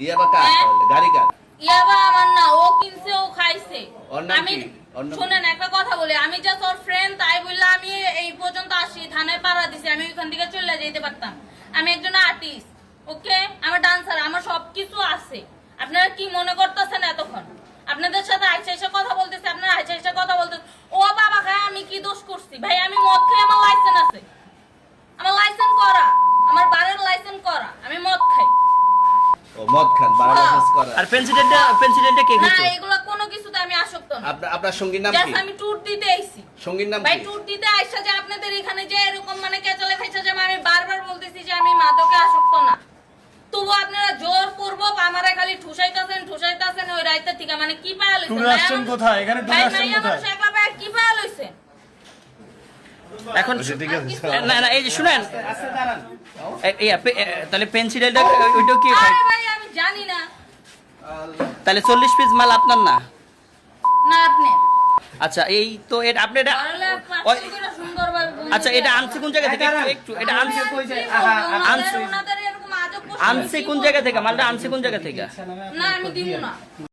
ইয়াবা কার হ্যাঁ? তাহলে? গাড়ি কার? ইয়াবা আমার না ও কিনছে ও খাইছে। আমি শুনেন একটা কথা বলি আমি জাস্ট ওর ফ্রেন্ড তাই বললে আমি এই পর্যন্ত আসি থানায় পাড়া দিছি আমি ওইখান থেকে চলে যেতে পারতাম। আমি একজন আর্টিস্ট ওকে আমার ডান্সার আমার সবকিছু আছে। আপনারা কি মনে করতেছেন এতক্ষণ? আপনাদের সাথে আইসা এসে কথা বলতেছে আপনারা আইসা এসে কথা বলতেছে ও বাবা খায় আমি কি দোষ করছি? ভাই আমি মদ খাই আমার লাইসেন্স আছে আমার লাইসেন্স করা আমার বারের লাইসেন্স করা আমি মদ খাই ও মদ খান বারো হ্যাঁ। মাস করা আর প্রেসিডেন্টটা প্রেসিডেন্টটা কে কিছু না এগুলো কোনো কিছুতে আমি আসক্ত না। আপনার আপনার সঙ্গীর নাম কি? জাস্ট আমি ট্যুর দিতে আইছি। সঙ্গীর নাম ভাই ট্যুর দিতে আইসা যে আপনাদের এখানে যে এরকম মানে কেচালে খাইছে যে আমি বারবার বলতেছি যে আমি মাদকে আসক্ত না। তবু আপনারা জোর করব আমারে খালি ঠুসাইতাছেন ঠুসাইতাছেন ওই রাইতে থেকে মানে কি পায়া লইছেন? ট্যুরে আসছেন কোথায়? এখানে ট্যুরে আসছেন কোথায়? একলা পায়া কি পায়া লইছেন? এখন না না এই যে শুনেন। আপে- এ, তাহলে পেন্সিলটা ওইটাও কি খায়? আরে ভাই আমি জানি না তাহলে চল্লিশ পিস মাল আপনার না? না আপনি আচ্ছা এই তো এটা আপনি এটা। আচ্ছা এটা আনছে কোন জায়গা থেকে? একটু- এটা আনছে আনছে কোন জায়গা থেকে? মালটা আনছে কোন জায়গা থেকে? না আমি দিব না।